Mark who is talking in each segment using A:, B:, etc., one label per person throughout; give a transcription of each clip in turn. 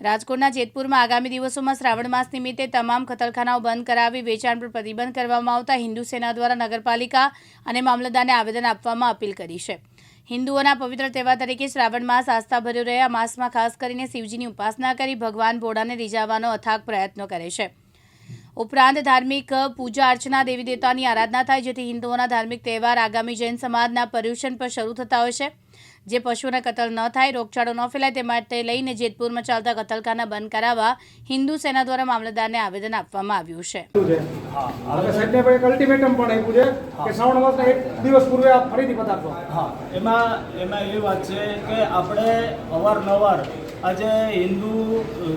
A: રાજકોટના જેતપુરમાં આગામી દિવસોમાં શ્રાવણ માસ નિમિત્તે તમામ કતલખાનાઓ બંધ કરાવી વેચાણ પર પ્રતિબંધ કરવામાં આવતા હિન્દુ સેના દ્વારા નગરપાલિકા અને મામલતદારને આવેદન આપવામાં અપીલ કરી છે. હિન્દુઓના પવિત્ર તહેવાર તરીકે શ્રાવણ માસ આસ્થા ભર્યો રહે, આ માસમાં ખાસ કરીને શિવજીની ઉપાસના કરી ભગવાન ભોળાને રીઝાવવાનો અથાગ પ્રયત્નો કરે છે. ઉપરાંત ધાર્મિક પૂજા અર્ચના દેવી દેવતાની આરાધના થાય, જેથી હિન્દુઓના ધાર્મિક તહેવાર આગામી જૈન સમાજના પર્યુષણ પર શરૂ થતા હોય છે. જે પશુઓના કતલ ન થાય રોગચાળો ન ફેલાય તે માટે લઈને જેતપુરમાં ચાલતા કતલખાના બંધ કરાવવા હિન્દુ સેના દ્વારા મામલતદારને આવેદન આપવામાં આવ્યું છે.
B: છે. સાહેબને પણ એક અલ્ટિમેટમ પણ આપ્યું છે કે શ્રાવણ માસના એક દિવસ પૂર્વે આપ ફરીથી પધારશો.
C: હા. એમાં એમાં એ વાત છે કે આપણે અવારનવાર આજે હિન્દુ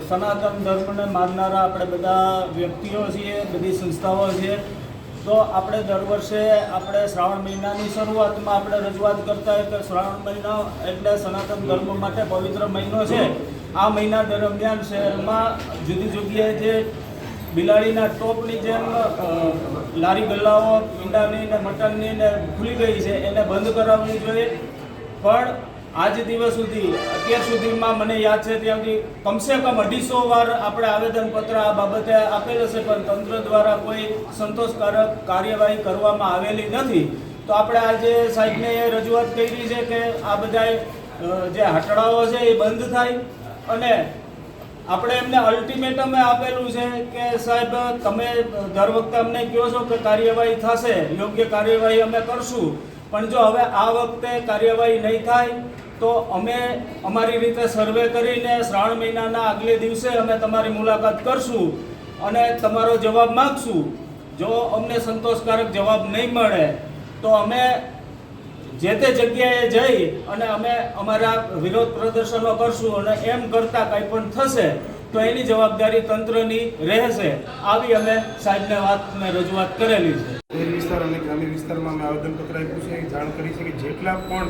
C: સનાતન ધર્મને માનનારા આપણે બધા વ્યક્તિઓ છીએ બધી સંસ્થાઓ છીએ તો આપણે દર વર્ષે આપણે શ્રાવણ મહિનાની શરૂઆતમાં આપણે રજૂઆત કરતા કે શ્રાવણ મહિનો એટલે સનાતન ધર્મ માટે પવિત્ર મહિનો છે. આ મહિના દરમિયાન શહેરમાં જુદી જગ્યાએ જે બિલાડીના ટોપની જેમ લારી ગલ્લાઓ, ઈંડાની ને મટનની ને ખુલી ગઈ છે, એને બંધ કરાવવી જોઈએ. પણ આજ દિવસ સુધી, અત્યાર સુધીમાં મને યાદ છે ત્યાં સુધી કમસે કમ અઢીસો વાર આપણે આવેદનપત્ર આ બાબતે આપેલ છે પણ તંત્ર દ્વારા કોઈ સંતોષકારક કાર્યવાહી કરવામાં આવેલી નથી. તો આપણે આજે સાહેબને એ રજૂઆત કરી છે કે આ બધા જે હટડાઓ છે એ બંધ થાય અને આપણે એમને અલ્ટિમેટમ આપેલું છે કે સાહેબ, તમે દર વખતે અમને કહો છો કે કાર્યવાહી થશે, યોગ્ય કાર્યવાહી અમે કરશું. પણ જો હવે આ વખતે કાર્યવાહી નહીં થાય, તો અમે અમારી રીતે સર્વે કરીને શ્રાવણ મહિનાના આગલે દિવસે અમે તમારી મુલાકાત કરશું અને તમારો જવાબ માગશું. જો અમને સંતોષકારક જવાબ નહીં મળે, તો અમે જે તે જગ્યાએ જઈ અને અમે અમારા વિરોધ પ્રદર્શનો કરશું અને એમ કરતાં કંઈ પણ થશે, તો એની જવાબદારી તંત્રની રહેશે. આવી અમે સાહેબને વાતને રજૂઆત કરેલી છે.
D: વિસ્તાર અને ગ્રામીણ વિસ્તારમાં અમે આવેદનપત્ર આપ્યું છે. એ જાણ કરી છે કે જેટલા પણ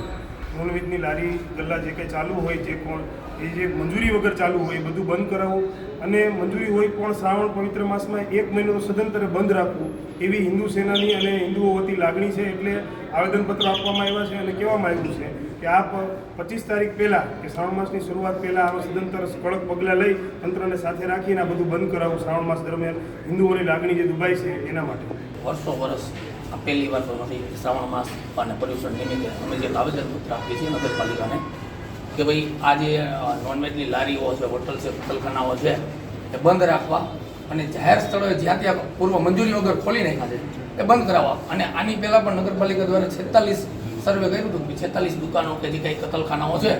D: મૂળવિધની લારી ગલ્લા જે કંઈ ચાલુ હોય, જે પણ એ જે મંજૂરી વગર ચાલુ હોય, એ બધું બંધ કરાવવું અને મંજૂરી હોય પણ શ્રાવણ પવિત્ર માસમાં એક મહિનો સદંતરે બંધ રાખવું. એવી હિન્દુ સેનાની અને હિન્દુઓ વતી લાગણી છે એટલે આવેદનપત્ર આપવામાં આવ્યા છે અને કહેવામાં આવ્યું છે કે આપ પચીસ તારીખ પહેલાં કે શ્રાવણ માસની શરૂઆત પહેલાં આવા સદંતર કડક પગલાં લઈ તંત્રને સાથે રાખીને આ બધું બંધ કરાવવું શ્રાવણ માસ દરમિયાન હિન્દુઓની લાગણી જે દુભાઈ છે એના માટે.
E: વર્ષો વર્ષ પહેલી વાર તો નથી શ્રાવણ માસ અને પર્યુષણ નિમિત્તે અમે જે આવેદનપત્ર આપીએ છીએ નગરપાલિકાને કે ભાઈ આ જે નોનવેજની લારીઓ છે, હોટલ છે કતલખાનાઓ છે, એ બંધ રાખવા અને જાહેર સ્થળોએ જ્યાં ત્યાં પૂર્વ મંજૂરી વગર ખોલી નાખ્યા છે, એ બંધ કરાવવા. અને આની પહેલાં પણ નગરપાલિકા દ્વારા છેતાલીસ સર્વે કર્યું હતું કે છેતાલીસ દુકાનો કે જે કંઈ કતલખાનાઓ છે,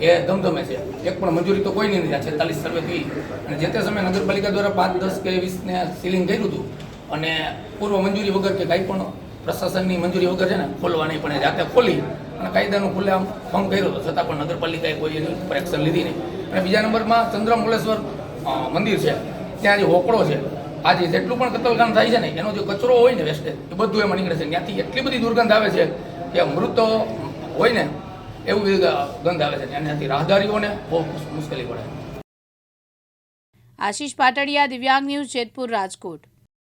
E: એ ધમધમે છે. એક પણ મંજૂરી તો કોઈ નહીં થયા છેતાલીસ સર્વે થઈ અને જે તે સમયે નગરપાલિકા દ્વારા પાંચ, દસ કે વીસને સીલિંગ કર્યું હતું અને પૂર્વ મંજૂરી વગર કે કાંઈ પણ પ્રશાસનની મંજૂરી વગર છે ને, ખોલવાની પણ જાતે ખોલી અને કાયદાનું ખુલ્લે આમ ભંગ કર્યો હતો છતાં પણ નગરપાલિકાએ કોઈ એની ઉપર એક્શન લીધી નહીં. અને બીજા નંબરમાં ચંદ્રમુલેશ્વર મંદિર છે. ત્યાં જે હોકળો છે, આજે જેટલું પણ કતલકાંડ થાય છે ને, એનો જે કચરો હોય ને વેસ્ટેજ, એ બધું એમાં નીકળે છે. ત્યાંથી એટલી બધી દુર્ગંધ આવે છે કે મૃત હોય ને, એવું ગંધ આવે છે. એનાથી રાહદારીઓને બહુ મુશ્કેલી પડે.
A: આશીષ પાટડિયા, દિવ્યાંગ ન્યૂઝ જેતપુર રાજકોટ.